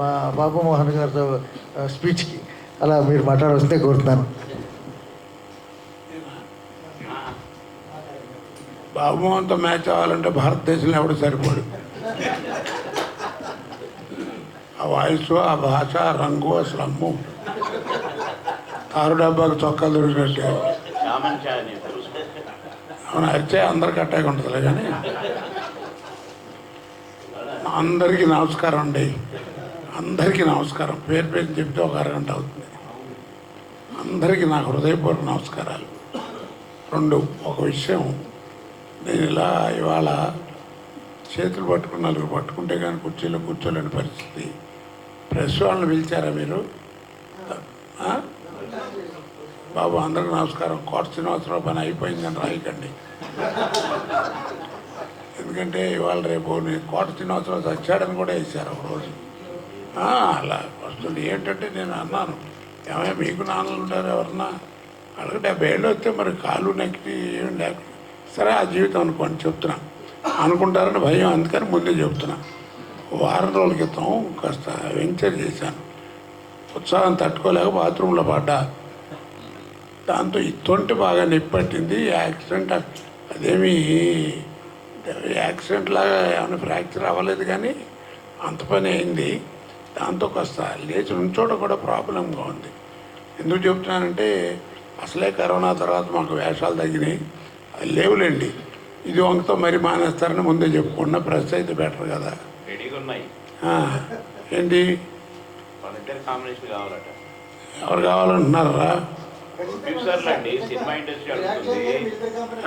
మా బాబు మోహన్ గారితో స్పీచ్కి అలా మీరు మాట్లాడవస్తే కోరుతున్నాను. బాబుమోహన్తో మ్యాచ్ అవ్వాలంటే భారతదేశంలో ఎవడు సరిపోడు? ఆ వాయిస్ ఆ భాష ఆ రంగు అసలు కారు ఆరు డబ్బాకు చొక్కాలు దొరికినట్టు. చామన్ అవును? అరిచే అందరికి అట్టాగా ఉంటుందిలే కానీ. అందరికీ నమస్కారం అండి. అందరికీ నమస్కారం. పేరు పేరు చెప్తే ఒక అరగంట అవుతుంది. అందరికీ నా హృదయపూర్వక నమస్కారాలు. రెండు ఒక విషయం. నేను ఇలా ఇవాళ చేతులు పట్టుకుని నలుగురు పట్టుకుంటే కానీ కుర్చీలో కూర్చోలేని పరిస్థితి. ప్రెస్ వాళ్ళని పిలిచారా మీరు? బాబు అందరికీ నమస్కారం. కోట శ్రీనివాసరావు పని అయిపోయిందని రాయకండి. ఎందుకంటే ఇవాళ రేపు నేను కోట శ్రీనివాసరావు చచ్చాడని కూడా వేశారు ఒక రోజు అలా వస్తుంది. ఏంటంటే నేను అన్నాను ఏమైనా మీకు నాన్నలు ఉంటారు ఎవరన్నా? అలాగే డెబ్బై ఏళ్ళు వస్తే మరి కాళ్ళు నెక్కి ఏం లేక సరే ఆ జీవితం అనుకోండి చెప్తున్నా. అనుకుంటారని భయం అందుకని ముందే చెప్తున్నా. వారం రోజుల క్రితం కాస్త వెంచర్ చేశాను. ఉత్సాహం తట్టుకోలేక బాత్రూంలో పడ్డా. దాంతో ఈ బాగా నొప్పి పట్టింది యాక్సిడెంట్ అదేమి యాక్సిడెంట్ లాగా ఏమైనా ఫ్రాక్చర్ అవ్వలేదు కానీ అంత పని అయింది. దాంతో కాస్త లేచి నుంచోవడం కూడా ప్రాబ్లంగా ఉంది. ఎందుకు చెప్తున్నానంటే అసలే కరోనా తర్వాత మాకు వేషాలు తగ్గినాయి. అది లేవులేండి. ఇది వంకతో మరి మానేస్తారని ముందే చెప్పుకున్న ప్రెస్ అయితే బెటర్ కదా. ఏంటి? ఎవరు కావాలంటున్నారా?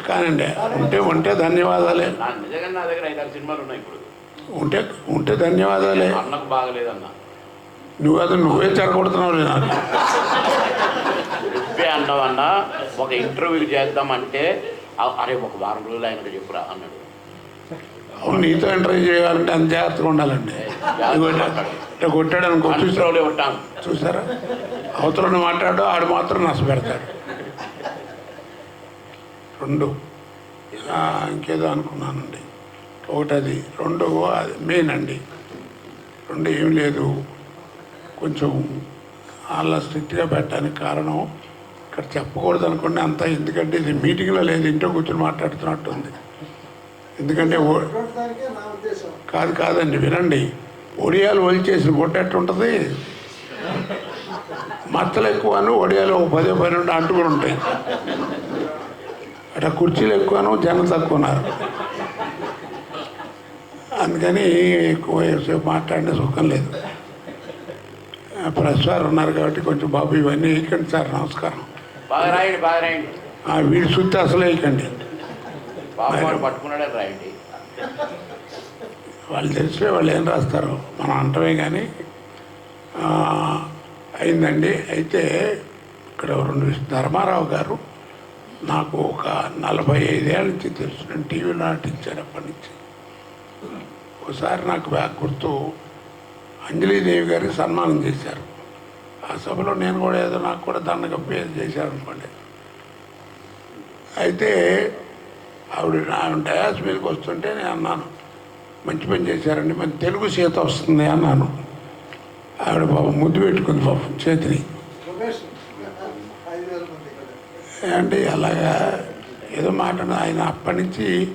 కానండి ఉంటే ఉంటే ధన్యవాదాలే. నా నిజంగా నా దగ్గర ఐదారు సినిమాలు ఉన్నాయి ఇప్పుడు. ఉంటే ఉంటే ధన్యవాదాలే. అన్నకు బాగలేదన్న. నువ్వు అది నువ్వే చెడగొడుతున్నావు నాకు చెప్పే అన్నవన్న ఒక ఇంటర్వ్యూ చేద్దామంటే "అ- అరే ఒక వారం రోజులు ఆయన చెప్పురా అన్నాడు. అవును నీతో ఇంటర్వ్యూ చేయాలంటే అంత జాగ్రత్తగా ఉండాలండి. ఇట్లా- కొట్టాడు అనుకో చూసారా? కంట్రోల్ ఉంటాం చూసారా? అవతలను మాట్లాడు ఆడు మాత్రం నష్టపెడతాడు రెండు. ఇంకేదో అనుకున్నానండి. ఒకటి అది రెండు అది మెయిన్ అండి. రెండు ఏం లేదు. కొంచెం వాళ్ళ స్ట్రిక్ట్గా పెట్టడానికి కారణం ఇక్కడ చెప్పకూడదు అనుకోండి అంతా ఎందుకంటే ఇది మీటింగ్లో లేదు ఇంట్లో కూర్చొని మాట్లాడుతున్నట్టుంది. ఎందుకంటే కాదు కాదండి వినండి. ఒడియాలు ఒలిచేసిన గుట్ట ఎట్టుంటుంది మచ్చలు ఎక్కువను ఒడియాలు ఒక పదే పన్నెండు అంటుకుని ఉంటాయి. అట్లా కుర్చీలు ఎక్కువను జనం తక్కువ ఉన్నారు. అందుకని ఎక్కువ సేపు మాట్లాడిన సుఖం లేదు. ప్రెస్ వారు ఉన్నారు కాబట్టి కొంచెం బాబు ఇవన్నీ వేయకండి సార్ నమస్కారం. బాగా రాయండి బాగా రాయండి. వీడి సుత్తి అసలు వేయకండి. రాయండి. వాళ్ళు తెలిసే వాళ్ళు ఏం రాస్తారు? మనం అంటమే కానీ అయిందండి. అయితే ఇక్కడ రెండు ధర్మారావు గారు నాకు ఒక నలభై ఐదేళ్ళ నుంచి తెలుసు. నేను టీవీలో నటించాను అప్పటి నుంచి. ఒకసారి నాకు బ్యాగ్ గుర్తు. అంజలీదేవి గారికి సన్మానం చేశారు. ఆ సభలో నేను కూడా ఏదో నాకు కూడా దండ కప్పి ఏదో చేశారనుకోండి. అయితే ఆవిడ ఆవిడ డయాస్ మీదకి వస్తుంటే నేను అన్నాను మంచి పని చేశారండి మరి తెలుగు చేత వస్తుంది అన్నాను. ఆవిడ పాపం ముద్దు పెట్టుకుంది పాపం చేతిని. అంటే అలాగా ఏదో మాట ఆయన అప్పటి నుంచి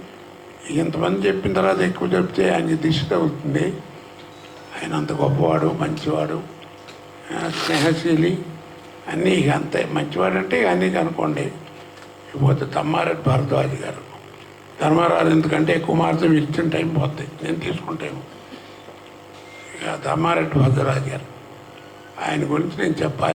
ఇంతమంది చెప్పిన తర్వాత ఎక్కువ చెప్తే ఆయన దిశ అవుతుంది ఆయన అంత గొప్పవాడు మంచివాడు. స్నేహశీలి. అన్నీ ఇక అంతే. మంచివాడు అంటే ఇక అన్నీ కనుక్కోండి. ఇకపోతే తమ్మారెడ్డి భారద్వాజ్ గారు. ధర్మారాజు ఎందుకంటే కుమార్తె ఇచ్చిన టైం పోద్ది. నేను తీసుకుంటాను. ఇక తమ్మారెడ్డి భద్రరాజు గారు. ఆయన గురించి నేను చెప్పాలి.